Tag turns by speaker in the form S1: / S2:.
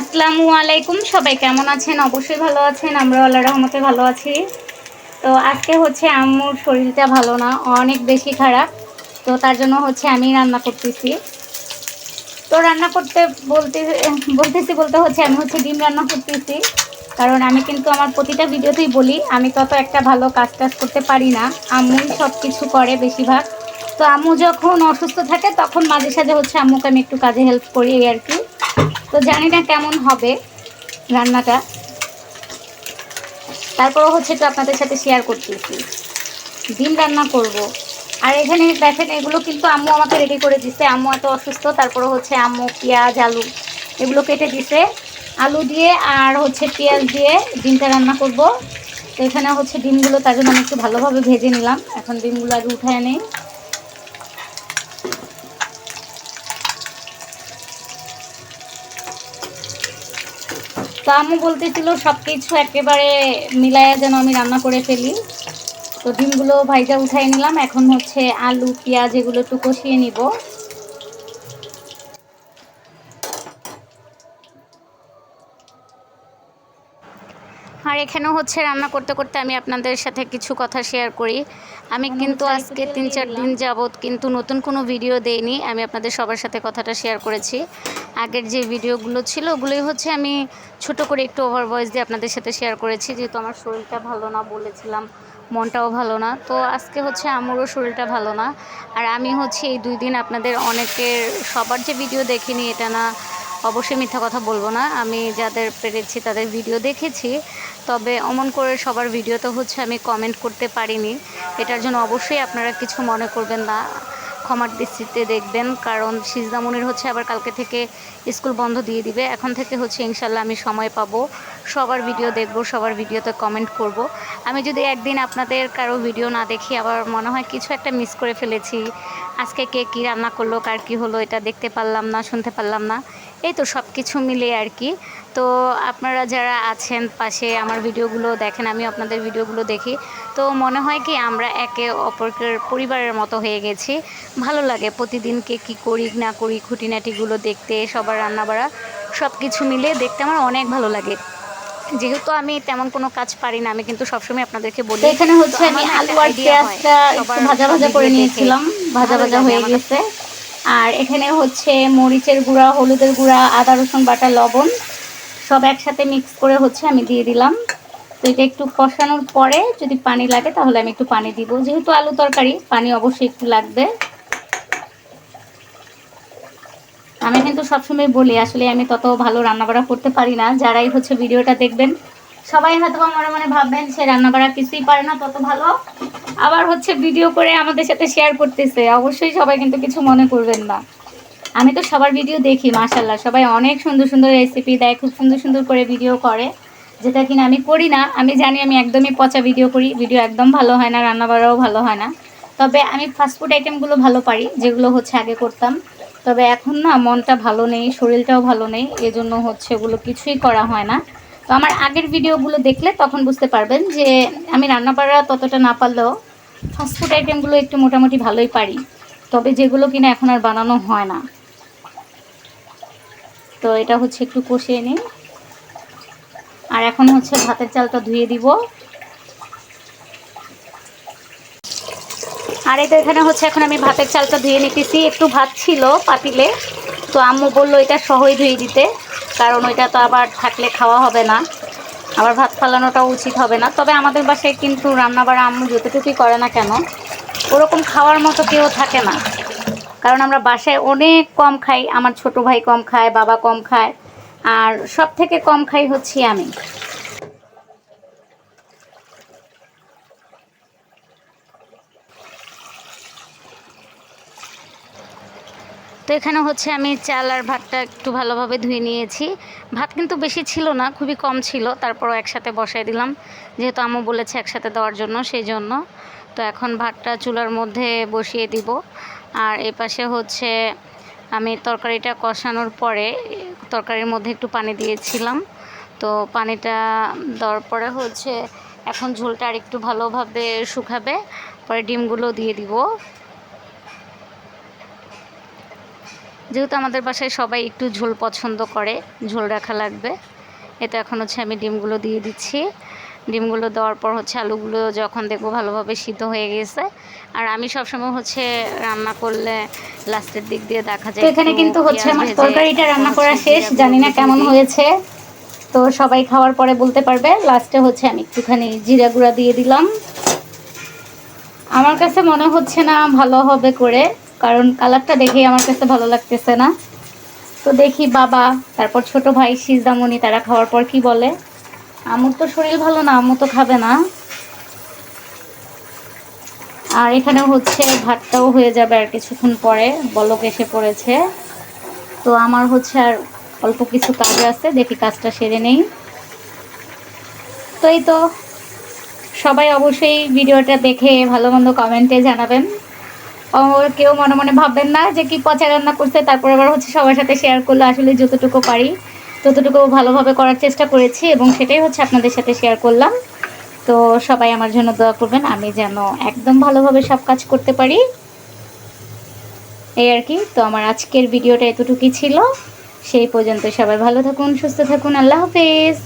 S1: আসসালামু আলাইকুম, সবাই কেমন আছেন? অবশ্যই ভালো আছেন আমরা আল্লাহ রহমতে ভালো আছি। তো আজকে হচ্ছে আম্মুর শরীরটা ভালো না, অনেক বেশি খারাপ। তো তার জন্য হচ্ছে আমি রান্না করতেছি। তো রান্না করতে বলতে, বলতেছি বলতে হচ্ছে আমি হচ্ছে ডিম রান্না করতেছি। কারণ আমি কিন্তু আমার প্রতিটা ভিডিওতেই বলি, আমি তত একটা ভালো কাজ টাজ করতে পারি না। আম্মুই সব কিছু করে বেশিরভাগ। তো আম্মু যখন অসুস্থ থাকে, তখন মাঝে সাঝে হচ্ছে আম্মুকে আমি একটু কাজে হেল্প করি আর কি। তো জানি না কেমন হবে রান্নাটা। তারপরও হচ্ছে তো আপনাদের সাথে শেয়ার করতেছি ডিম রান্না করব। আর এখানে দেখেন, এগুলো কিন্তু আম্মু আমাকে রেডি করে দিছে। আম্মু এত অসুস্থ তারপরে হচ্ছে আম্মু পেঁয়াজ, আলু, এগুলো কেটে দিছে। আলু দিয়ে আর হচ্ছে পেঁয়াজ দিয়ে ডিমটা রান্না করব। তো এখানে হচ্ছে ডিমগুলো তার জন্য আমি একটু ভালোভাবে ভেজে নিলাম। এখন ডিমগুলো আগে উঠায় নেই। তো আম্মু বলতেছিল সব কিছু একেবারে মিলাইয়া যেন আমি রান্না করে ফেলি। তো ডিমগুলো ভাইজা উঠাই নিলাম এখন হচ্ছে আলু পেঁয়াজ এগুলো একটু কষিয়ে নিব। আর এখানেও হচ্ছে রান্না করতে করতে আমি আপনাদের সাথে কিছু কথা শেয়ার করি। আমি কিন্তু আজকে তিন চার দিন যাবৎ কিন্তু নতুন কোনো ভিডিও দেইনি আমি আপনাদের সবার সাথে কথাটা শেয়ার করেছি। আগের যে ভিডিওগুলো ছিল, ওগুলোই হচ্ছে আমি ছোট করে একটু ওভার ভয়েস দিয়ে আপনাদের সাথে শেয়ার করেছি। যেহেতু আমার শরীরটা ভালো না বলেছিলাম, মনটাও ভালো না। তো আজকে হচ্ছে আমারও শরীরটা ভালো না। আর আমি হচ্ছে এই দুই দিন আপনাদের অনেকের সবার যে ভিডিও দেখিনি, এটা না অবশ্যই মিথ্যা কথা বলব না। আমি যাদের পেরেছি তাদের ভিডিও দেখেছি। তবে অমন করে সবার ভিডিও তো হচ্ছে আমি কমেন্ট করতে পারিনি। এটার জন্য অবশ্যই আপনারা কিছু মনে করবেন না। ক্ষমার দৃষ্টিতে দেখবেন, কারণ সিজদামনির হচ্ছে আবার কালকে থেকে স্কুল বন্ধ দিয়ে দিবে। এখন থেকে হচ্ছে ইনশাল্লাহ আমি সময় পাবো। সবার ভিডিও দেখব, সবার ভিডিওতে কমেন্ট করব। আমি যদি একদিন আপনাদের কারও ভিডিও না দেখি আবার মনে হয় কিছু একটা মিস করে ফেলেছি। আজকে কে কী রান্না করল, কার কী হলো, এটা দেখতে পারলাম না, শুনতে পারলাম না। এই তো সব কিছু মিলে আর কি। তো আপনারা যারা আছেন পাশে আমার ভিডিওগুলো দেখেন আমি আপনাদের ভিডিওগুলো দেখি। তো মনে হয় কি আমরা একে অপরকের পরিবারের মতো হয়ে গেছি। ভালো লাগে প্রতিদিনকে কি করি না করি খুঁটিনাটিগুলো দেখতে সবার রান্নাবাড়া সব কিছু মিলে দেখতে আমার অনেক ভালো লাগে। যেহেতু আমি তেমন কোনো কাজ পারি না আমি কিন্তু সবসময় আপনাদেরকে বলি
S2: এখানে হচ্ছে আমি আলু আর পেঁয়াজটা ভাজা ভাজা করে নিয়েছিলাম ভাজা ভাজা হয়ে গেছে। আর এখানে হচ্ছে মরিচের গুঁড়া, হলুদের গুঁড়া, আদা, রসুন, বাটা, লবণ সব একসাথে মিক্স করে হচ্ছে আমি দিয়ে দিলাম। তো এটা একটু কষানোর পরে যদি পানি লাগে তাহলে আমি একটু পানি দিব। যেহেতু আলু তরকারি, পানি অবশ্যই একটু লাগবে। আমি কিন্তু সবসময় বলি, আসলে আমি তত ভালো রান্নাবাড়া করতে পারি না। যারাই হচ্ছে ভিডিওটা দেখবেন সবাই হয়তো মনে মনে ভাববেন, সে রান্না রান্নাবাড়া কিছুই পারে না, তত ভালো। আবার হচ্ছে ভিডিও করে আমাদের সাথে শেয়ার করতেছে। অবশ্যই সবাই কিন্তু কিছু মনে করবেন না। আমি তো সবার ভিডিও দেখি মাশাল্লাহ সবাই অনেক সুন্দর সুন্দর রেসিপি দেয়, খুব সুন্দর সুন্দর করে ভিডিও করে। যেটা কিনা আমি করি না, আমি জানি আমি একদমই পচা ভিডিও করি। ভিডিও একদম ভালো হয় না, রান্নাবাড়াও ভালো হয় না। তবে আমি ফাস্টফুড আইটেমগুলো ভালো পারি, যেগুলো হচ্ছে আগে করতাম। তবে এখন না মনটা ভালো নেই, শরীরটাও ভালো নেই, এজন্য হচ্ছে ওগুলো কিছুই করা হয় না। তো আমার আগের ভিডিওগুলো দেখলে তখন বুঝতে পারবেন যে আমি রান্নাবাড়া ততটা না পারলেও ফাস্টফুড আইটেমগুলো একটু মোটামুটি ভালোই পারি। তবে যেগুলো কিনা এখন আর বানানো হয় না। তো এটা হচ্ছে একটু কষিয়ে নিই। আর এখন হচ্ছে ভাতের চালটা ধুয়ে দিব। আর এটা এখানে হচ্ছে এখন আমি ভাতের চালটা ধুয়ে নিতেছি। একটু ভাত ছিল পাতিলে। তো আম্মু বলল এটা সহই ধুয়ে দিতে। কারণ ওইটা তো আবার থাকলে খাওয়া হবে না। আবার ভাত ফালানোটাও উচিত হবে না। তবে আমাদের বাসায় কিন্তু রান্নাবাড়া আম্মু যতটুকুই করে না কেন, ওরকম খাওয়ার মতো কেউ থাকে না। কারণ আমরা বাসায় অনেক কম খাই, আমার ছোট ভাই কম খায়, বাবা কম খায়, আর সব থেকে কম খাই হচ্ছি আমি।
S1: তো এখানে হচ্ছে আমি চাল আর ভাতটা একটু ভালোভাবে ধুয়ে নিয়েছি। ভাত কিন্তু বেশি ছিল না, খুবই কম ছিল, তারপরও একসাথে বসাই দিলাম। যেহেতু আম্মু বলেছে একসাথে দেওয়ার জন্য, সেই জন্য। তো এখন ভাতটা চুলার মধ্যে বসিয়ে দিব। আর এ পাশে হচ্ছে আমি তরকারিটা কষানোর পরে তরকারির মধ্যে একটু পানি দিয়েছিলাম। তো পানিটা দেওয়ার পরে হচ্ছে এখন ঝোলটা আর একটু ভালোভাবে শুকাবে, পরে ডিমগুলো দিয়ে দিব। যেহেতু আমাদের বাসায় সবাই একটু ঝোল পছন্দ করে ঝোল রাখা লাগবে। এটা এখন হচ্ছে আমি ডিমগুলো দিয়ে দিচ্ছি। ডিমগুলো দেওয়ার পর হচ্ছে আলুগুলো যখন দেখব ভালোভাবে সিদ্ধ হয়ে গেছে। আর আমি সবসময় হচ্ছে রান্না করলে লাস্টের দিক দিয়ে দেখা যায়
S2: এখানে কিন্তু হচ্ছে আমার তরকারিটা রান্না করা শেষ জানি না কেমন হয়েছে। তো সবাই খাওয়ার পরে বলতে পারবে লাস্টে হচ্ছে আমি একটুখানি জিরা গুঁড়া দিয়ে দিলাম। আমার কাছে মনে হচ্ছে না ভালো হবে করে। কারণ কালারটা দেখেই আমার কাছে ভালো লাগতেছে না। তো দেখি বাবা, তারপর ছোট ভাই সিজদামণি, তারা খাওয়ার পর কি বলে? আমুর তো শরীর ভালো না, আমু তো খাবে না। আর এখানে হচ্ছে ভাতটাও হয়ে যাবে আর কিছুক্ষণ পরে, বলক এসে পড়েছে। তো আমার হচ্ছে আর অল্প কিছু কাজ আছে, দেখি কাজটা সেরে নেই। তো এই তো, সবাই অবশ্যই ভিডিওটা দেখে ভালো মন্দ কমেন্টে জানাবেন। কেউ মনে মনে ভাববেন না যে কি পচা রান্না করছে, তারপর আবার হচ্ছে সবার সাথে শেয়ার করলে, আসলে যতটুকু পারি, ততটুকু ভালোভাবে করার চেষ্টা করেছি এবং সেটাই হচ্ছে আপনাদের সাথে শেয়ার করলাম। তো সবাই আমার জন্য দোয়া করবেন, আমি যেন একদম ভালোভাবে সব কাজ করতে পারি। এই আর কি, তো আমার আজকের ভিডিওটা এতটুকুই ছিল। সেই পর্যন্ত সবাই ভালো থাকুন, সুস্থ থাকুন, আল্লাহ হাফেজ।